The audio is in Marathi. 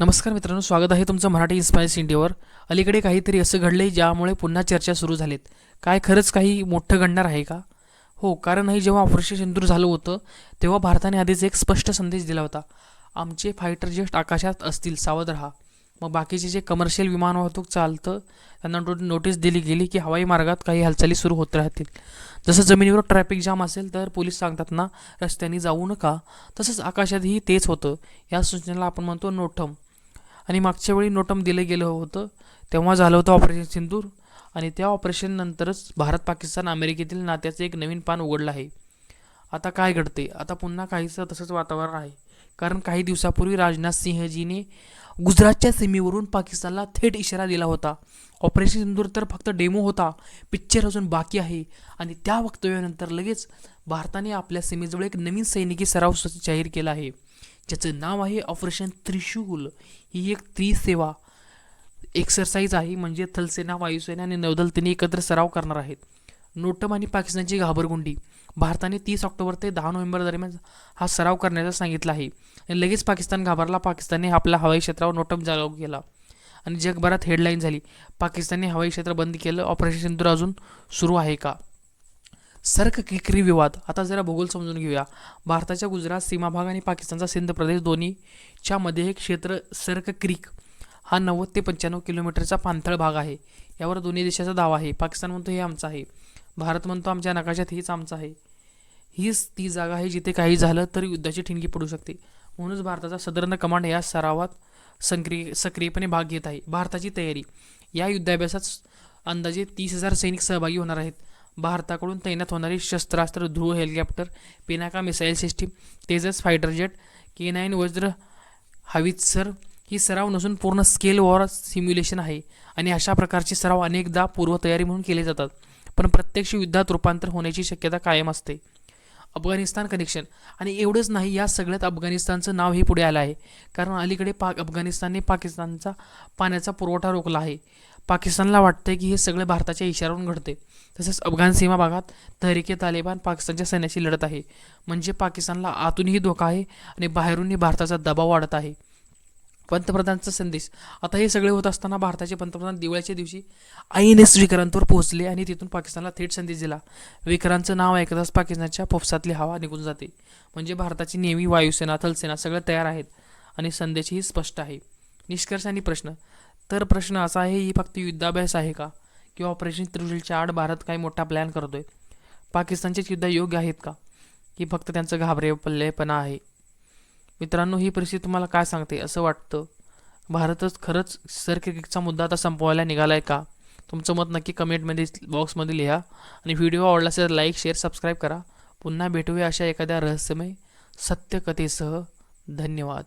नमस्कार मित्रांनो स्वागत आहे तुमचं मराठी इन्स्पायर्स इंडियावर अलीकडे काहीतरी असं घडले ज्यामुळे पुन्हा चर्चा सुरू झालीत. काय खरंच काही मोठं घडणार आहे का? हो कारण हे जेव्हा ऑपरेशन सिंदूर झालं होतं तेव्हा भारताने आधीच एक स्पष्ट संदेश दिला होता. आमचे फायटर जेट आकाशात असतील सावध राहा. मग बाकीचे जे कमर्शियल विमान वाहतूक चालतं त्यांना नो नोटीस दिली गेली की हवाई मार्गात काही हालचाली सुरू होत राहतील. जसं जमिनीवर ट्रॅफिक जाम असेल तर पोलीस सांगतात ना रस्त्याने जाऊ नका. तसंच आकाशातही तेच होतं. या सूचनेला आपण म्हणतो नोठम. आणि मागच्या वेळी नोटम दिलं गेलं होतं. तेव्हा झालं होतं ऑपरेशन सिंदूर आणि त्या ऑपरेशननंतरच भारत पाकिस्तान अमेरिकेतील नात्याचं एक नवीन पान उघडलं आहे. आता काय घडते आता पुन्हा काहीसं तसंच वातावरण आहे. कारण काही दिवसापूर्वी राजनाथ सिंहजीने गुजरातच्या सीमेवरून पाकिस्तानला थेट इशारा दिला होता. ऑपरेशन सिंदूर तर फक्त डेमो होता पिक्चर अजून बाकी आहे. आणि त्या वक्तव्यानंतर लगेच भारताने आपल्या सीमेजवळ एक नवीन सैनिकी सराव जाहीर केला आहे. ज्याचं नाव आहे ऑपरेशन त्रिशूल. ही एक त्रिसेवा एक्सरसाइज आहे. म्हणजे थलसेना वायुसेना आणि नौदल तिने एकत्र सराव करणार आहेत. नोटम आणि पाकिस्तानची घाबरगुंडी. भारताने तीस ऑक्टोबर ते दहा नोव्हेंबर दरम्यान हा सराव करण्याचा सांगितला आहे. आणि लगेच पाकिस्तान घाबरला. पाकिस्तानने आपल्या हवाई क्षेत्रावर नोटम जागाव केला आणि जगभरात हेडलाईन झाली. पाकिस्तानने हवाई क्षेत्र बंद केलं. ऑपरेशन सिंदूर अजून सुरू आहे का? सर्क किकरी विवाद. आता जरा भूगोल समजून घेऊया. भारताच्या गुजरात सीमाभाग आणि पाकिस्तानचा सिंध प्रदेश दोन्हीच्या मध्ये हे क्षेत्र सर्क क्रीक. हा नव्वद ते पंच्याण्णव किलोमीटरचा पाणथळ भाग आहे. यावर दोन्ही देशाचा दावा आहे. पाकिस्तान म्हणतो हे आमचं आहे. भारत म्हणतो आमच्या नकाशात हेच आमचं आहे. हीच ती जागा आहे जिथे काही झालं तर युद्धाची ठिणगी पडू शकते. म्हणूनच भारताचा सदर्न कमांड या सरावात सक्रिय सक्रियपणे भाग घेत आहे. भारताची तयारी. या युद्धाभ्यासात अंदाजे तीस हजार सैनिक सहभागी होणार आहेत. भारताकडून तैनात होणारी शस्त्रास्त्र Dhruv helicopter Pinaka missile system Tejas fighter jet K nine Vajra howitzer ही सराव नसून पूर्ण स्केल वॉर सिम्युलेशन आहे आणि अशा प्रकारचे सराव अनेकदा पूर्वतयारी म्हणून केले जातात. पण प्रत्यक्ष युद्धात रूपांतर होण्याची शक्यता कायम असते. अफगाणिस्तान कनेक्शन आणि एवढंच नाही या सगळ्यात अफगाणिस्तानचं नावही पुढे आलं आहे. कारण अलीकडे पाक अफगाणिस्तानने पाकिस्तानचा पाण्याचा पुरवठा रोखला आहे. पाकिस्तानला वाटतंय की हे सगळं भारताच्या इशाऱ्यावरून घडते तसेच अफगाण सीमा भागात तहरीके तालिबान पाकिस्तानच्या सैन्याशी लढत आहे. म्हणजे पाकिस्तानला आतूनही धोका आहे आणि बाहेरूनही भारताचा दबाव वाढत आहे. पंतप्रधानचा संदेश. आता हे सगळे होत असताना भारताचे पंतप्रधान दिवाळीच्या दिवशी आय एन एस विक्रांतवर पोहोचले आणि तिथून पाकिस्तानला थेट संदेश दिला. विक्रांतचं नाव ऐकताच पाकिस्तानच्या फोफसातली हवा निघून जाते. म्हणजे भारताची नेहमी वायुसेना थलसेना सगळं तयार आहेत. आणि संदेशही स्पष्ट आहे. निष्कर्ष आणि प्रश्न. तर प्रश्न असा आहे ही फक्त युद्धाभ्यास आहे का? किंवा ऑपरेशन त्रिशूलच्या आड भारत काही मोठा प्लॅन करतो आहे पाकिस्तानचे युद्ध योग्य आहेत का? की फक्त त्यांचं घाबरे पल्लेपणा आहे. मित्रांनो ही परिस्थिती तुम्हाला काय सांगते? असं वाटतं भारतच खरंच सरकिकचा मुद्दा आता संपवायला निघाला आहे का? तुमचं मत नक्की कमेंटमध्ये बॉक्समध्ये लिहा. आणि व्हिडिओ आवडला असेल तर लाईक शेअर सबस्क्राईब करा. पुन्हा भेटूया अशा एखाद्या रहस्यमय सत्यकथेसह. धन्यवाद.